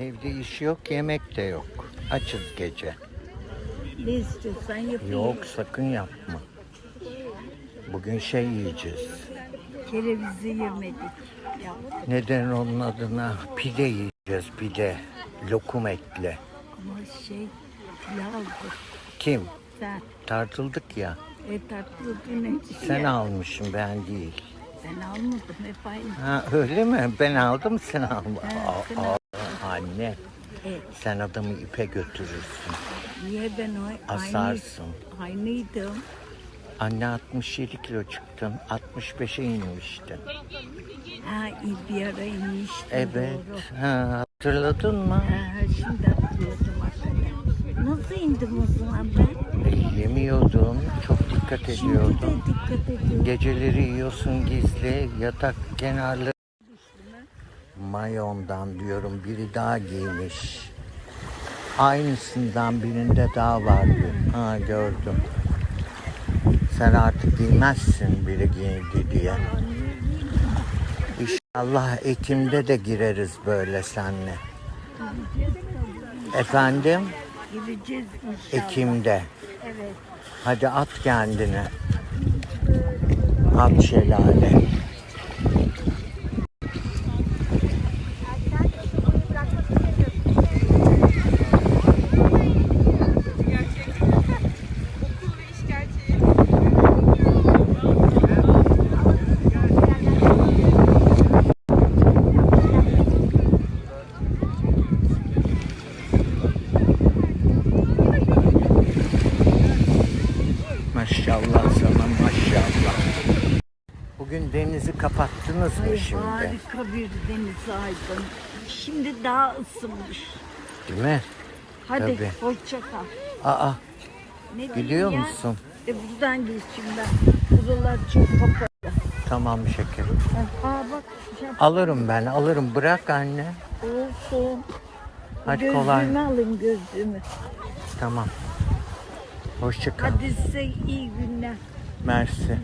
Evde iş yok, yemek de yok. Açız gece. Ne istiyorsan yapayım. Yok sakın yapma. Bugün şey yiyeceğiz. Kerevizi yemedik. Neden onun adına pide yiyeceğiz pide. Lokum ekle. ama şey pilavdı. Kim? Sen Tartıldık ya. e tatlı güneş. Sen ya. almışsın ben değil. Ben almadım aynı. Ha öyle mi? Ben aldım sen alma. Ha, sen anne Evet. sen adamı ipe götürürsün. Niye ben o Asarsın. Aynı, aynıydım. Anne 67 kilo çıktın. 65'e inmiştin. Ha bir ara inmiştim. Evet. Doğru. Ha, hatırladın mı? Ha, şimdi hatırladım. Nasıl indim o zaman ben? E, yemiyordun. Çok dikkat Şimdi de ediyordun. dikkat ediyorum. Geceleri yiyorsun gizli. Yatak kenarları. Mayondan diyorum biri daha giymiş. Aynısından birinde daha vardı. Ha gördüm. Sen artık giymezsin biri giydi diye. İnşallah Ekim'de de gireriz böyle senle. Efendim? Gireceğiz inşallah. Ekim'de. Evet. Hadi at kendini. At şelale. Maşallah sana maşallah. Bugün denizi kapattınız mı Ay, şimdi? harika bir deniz aydın. Şimdi daha ısınmış. Değil mi? Hadi Tabii. hoşça kal. Aa Ne diyeyim gidiyor ya? musun? E buradan geçeyim ben. Buralar çok kapalı. Tamam şekerim. Aa bak. Şey, Alırım ben alırım. Bırak anne. olsun. Hadi gözlüğümü kolay. alın gözlüğümü. Tamam. Hoşça kal. Hadi size iyi günler. Mersi.